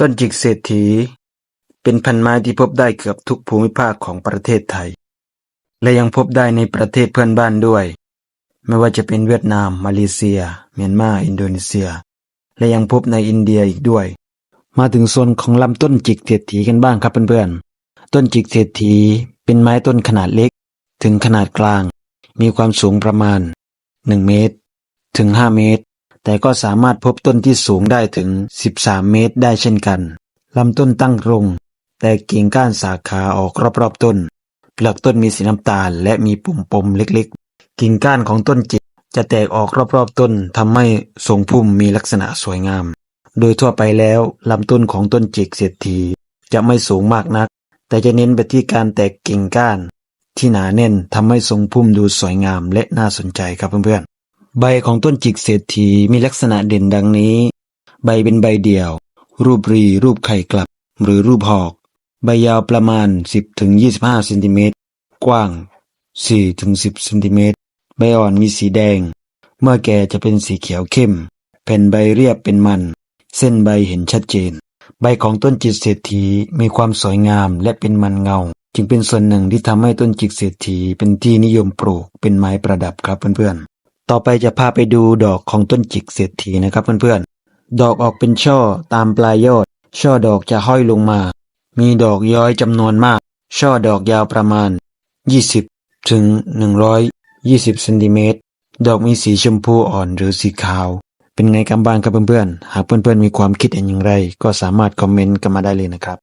ต้นจิกเศรษฐี เป็นพันธุ์ไม้ที่พบได้เกือบทุกภูมิภาคของประเทศไทย และยังพบได้ในประเทศเพื่อนบ้านด้วย ไม่ว่าจะเป็นเวียดนาม มาเลเซีย เมียนมา อินโดนีเซีย และยังพบในอินเดียอีกด้วย มาถึงส่วนของลำต้นจิกเศรษฐีกันบ้างครับเพื่อนๆ ต้นจิกเศรษฐีเป็นไม้ต้นขนาดเล็ก ถึงขนาดกลาง มีความสูงประมาณ 1 เมตร ถึง 5 เมตร แต่ก็สามารถพบต้นที่สูงได้ถึง 13 เมตรได้เช่นกันลำต้นตั้งตรง แต่กิ่งก้านสาขาออกรอบๆต้นเปลือกต้นมีสีน้ำตาลและมีปุ่มปมเล็กๆ กิ่งก้านของต้นจิกจะแตกออกรอบๆต้นทำให้ทรงพุ่มมีลักษณะสวยงาม โดยทั่วไปแล้วลำต้นของต้นจิกเศรษฐีจะไม่สูงมากนัก แต่จะเน้นไปที่การแตกกิ่งก้าน ที่หนาแน่นทำให้ทรงพุ่มดูสวยงามและน่าสนใจครับเพื่อน ใบของต้นจิกเศรษฐีมีลักษณะเด่นดังนี้ ใบเป็นใบเดี่ยว รูปรี รูปไข่กลับ หรือรูปหอก ใบยาวประมาณ 10-25เซนติเมตร กว้าง 4-10เซนติเมตร ใบอ่อนมีสีแดง เมื่อแก่จะเป็นสีเขียวเข้ม แผ่นใบเรียบเป็นมัน เส้นใบเห็นชัดเจน ใบของต้นจิกเศรษฐีมีความสวยงามและเป็นมันเงา จึงเป็นส่วนหนึ่งที่ทำให้ต้นจิกเศรษฐีเป็นที่นิยมปลูกเป็นไม้ประดับครับเพื่อนๆ ต่อไปจะพาไปดูดอกของต้นจิกเศรษฐีนะครับเพื่อนๆ ดอกออกเป็นช่อตามปลายยอด ช่อดอกจะห้อยลงมา มีดอกย้อยจำนวนมาก ช่อดอกยาวประมาณ 20 ถึง 120เซนติเมตร ดอกมีสีชมพูอ่อนหรือสีขาว เป็นไงกันบ้างครับเพื่อนๆ หากเพื่อนๆมีความคิดเห็นอย่างไร ก็สามารถคอมเมนต์กันมาได้เลยนะครับ